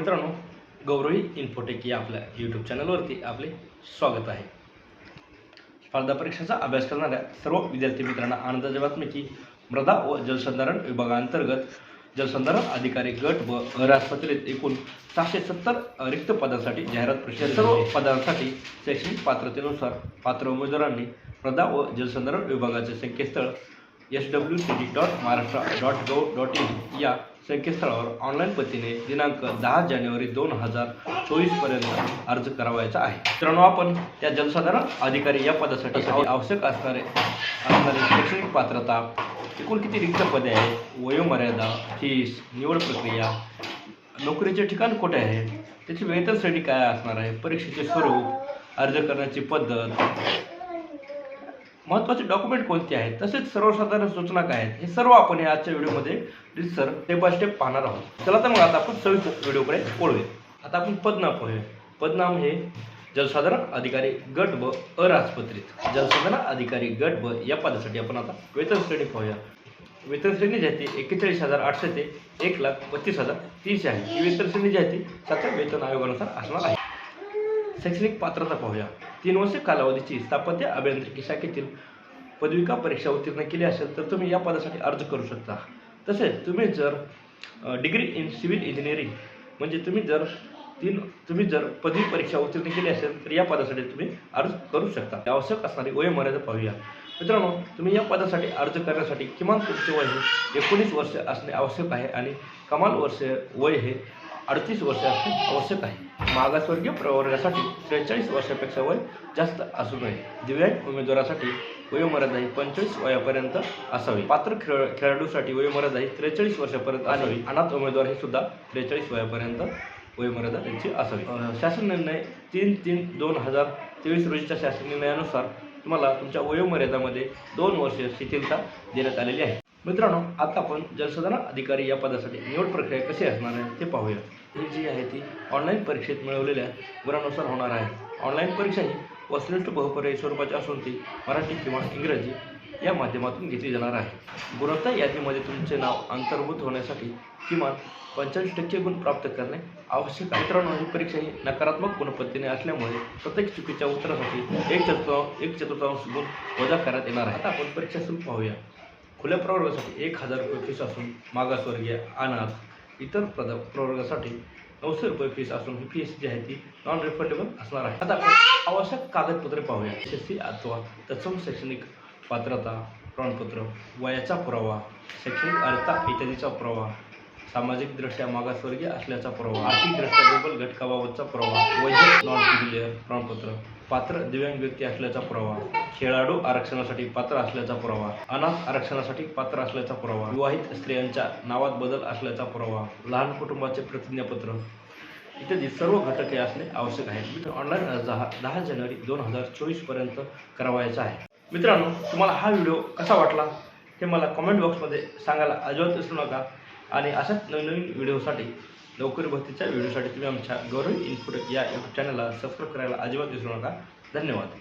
मित्रांनो गौरवी इन्फोटेक या आपल्या यूट्यूब चॅनलवरती आपले स्वागत आहे. स्पर्धा परीक्षेचा अभ्यास करणाऱ्या सर्व विद्यार्थी मित्रांना आनंदाची बातमी की मृदा व जलसंधारण विभागांतर्गत जलसंधारण अधिकारी गट व अराजपत्रित एकूण सहाशे सत्तर रिक्त पदांसाठी जाहिरात प्रशिक्षण सर्व पदांसाठी शैक्षणिक पात्रतेनुसार पात्र उमेदवारांनी मृदा व जलसंधारण विभागाचे संकेतस्थळ S W C D dot Maharashtra dot gov dot in या संकेतस्थळावर ऑनलाईन पद्धतीने दिनांक दहा जानेवारी दोन हजार चोवीसपर्यंत अर्ज करावायचा आहे. मित्रांनो आपण त्या जलसाधारण अधिकारी या पदासाठी आवश्यक असणारे असणारे शैक्षणिक पात्रता एकूण किती रिक्त पदे आहेत वयोमर्यादा फीस निवड प्रक्रिया नोकरीचे ठिकाण कुठे आहे त्याची वेतन श्रेणी काय असणार आहे परीक्षेचे स्वरूप अर्ज करण्याची पद्धत महत्त्वाचे डॉक्युमेंट कोणते आहेत? तसेच सर्वसाधारण सूचना काय आहेत? हे सर्व आपण या आजच्या व्हिडिओमध्ये सर स्टेप बाय स्टेप पाहणार आहोत. चला तर मग आता आपण सविस्तर व्हिडिओकडे वळूया. आता आपण पदनाम पाहूया. पदनाम हे जलसाधारण अधिकारी गट व अराजपत्रित. जलसाधारण अधिकारी गट व या पदासाठी आपण आता वेतन श्रेणी पाहूया. वेतन श्रेणी जी आहे ती एक्केचाळीस हजार आठशे ते एक लाख बत्तीस हजार तीनशे आहे. ही वेतन श्रेणी जी आहे ती सतत वेतन आयोगानुसार असणार आहे. शैक्षणिक पात्रता पाहूया. तीन वर्ष कालावधीची स्थापत्य अभियांत्रिकी शाखेतील पदविका परीक्षा उत्तीर्ण केली असेल तर तुम्ही या पदासाठी अर्ज करू शकता. तसेच तुम्ही जर डिग्री इन सिव्हिल इंजिनिअरिंग म्हणजे तुम्ही जर तीन तुम्ही जर पदवी परीक्षा उत्तीर्ण केली असेल तर या पदासाठी तुम्ही अर्ज करू शकता. आवश्यक असणारी वयोमर्यादा पाहूया. मित्रांनो तुम्ही या पदासाठी अर्ज करण्यासाठी किमान तुमचे वय हे एकोणीस वर्ष असणे आवश्यक आहे आणि कमाल वर्ष वय हे अडतीस वर्ष असणे आवश्यक आहे. मागासवर्गीय प्रवर्गासाठी त्रेचाळीस वर्षापेक्षा वय जास्त असू नये. दिव्यांग उमेदवारासाठी वयोमर्यादा ही पंचवीस वयापर्यंत असावी. पात्र खेळ खेळाडूसाठी वयोमर्यादा ही त्रेचाळीस वर्षापर्यंत असावी. अनाथ उमेदवार हे सुद्धा त्रेचाळीस वयापर्यंत वयोमर्यादा त्यांची असावी. अं, शासन निर्णय तीन तीन दोन हजार तेवीस रोजीच्या शासन निर्णयानुसार तुम्हाला तुमच्या वयोमर्यादामध्ये दोन वर्ष शिथिलता देण्यात आलेली आहे. मित्रांनो आता आपण जलसंधारण अधिकारी या पदासाठी निवड प्रक्रिया कशी असणार आहे ते पाहूया ही जी आहे ती ऑनलाईन परीक्षेत मिळवलेल्या गुणानुसार होणार आहे. ऑनलाईन परीक्षा ही वस्तुनिष्ठ बहुपर्यायी स्वरूपाची असून ती मराठी किंवा इंग्रजी या माध्यमातून घेतली जाणार आहे. गुणवत्ता यादीमध्ये तुमचे नाव अंतर्भूत होण्यासाठी किमान पंचेचाळीस टक्के गुण प्राप्त करणे आवश्यक आहे. मित्रांनो ही परीक्षा ही नकारात्मक गुणपत्तीने असल्यामुळे प्रत्येक चुकीच्या उत्तरासाठी एक चतुर्थ एक चतुर्थांश गुण वजा करण्यात येणार आहे. आता आपण परीक्षा सुरू पाहूया. खुल्या प्रवर्गासाठी एक हजार रुपये फीस असून मागासवर्गीय अनाथ इतर प्रद प्रवर्गासाठी नऊशे रुपये फीस असून ही फीस जी आहे ती नॉन रिफंडेबल असणार आहे. आता आपण आवश्यक कागदपत्रे पाहूया. एस सी अथवा तत्सम शैक्षणिक पात्रता प्रमाणपत्र वयाचा पुरावा शैक्षणिक अर्थ इत्यादीचा पुरावा सामाजिकदृष्ट्या मागासवर्गीय असल्याचा पुरावा आर्थिकदृष्ट्या दुर्बल घटकाबाबतचा प्रभाव वैद्यक नॉन क्लिअर प्रमाणपत्र पात्र दिव्यांग व्यक्ती असल्याचा पुरावा खेळाडू आरक्षणासाठी पात्र असल्याचा पुरावा अनाथ आरक्षणासाठी पात्र असल्याचा पुरावा विवाहित स्त्रियांच्या नावात बदल असल्याचा पुरावा लहान कुटुंबाचे प्रतिज्ञापत्र. इत्यादी सर्व घटके असणे आवश्यक आहे. ऑनलाईन अर्ज हा दहा जानेवारी दोन हजार चोवीसपर्यंत करावायचा आहे. मित्रांनो तुम्हाला हा व्हिडिओ कसा वाटला हे मला कमेंट बॉक्समध्ये सांगायला अजिबात विसरू नका. आणि अशाच नवनवीन व्हिडिओसाठी लवकर भरतीच्या व्हिडिओसाठी तुम्ही आमच्या गौरव इन्फोटेक या यूट्यूब चॅनलला सबस्क्राईब करायला अजिबात विसरू नका. धन्यवाद.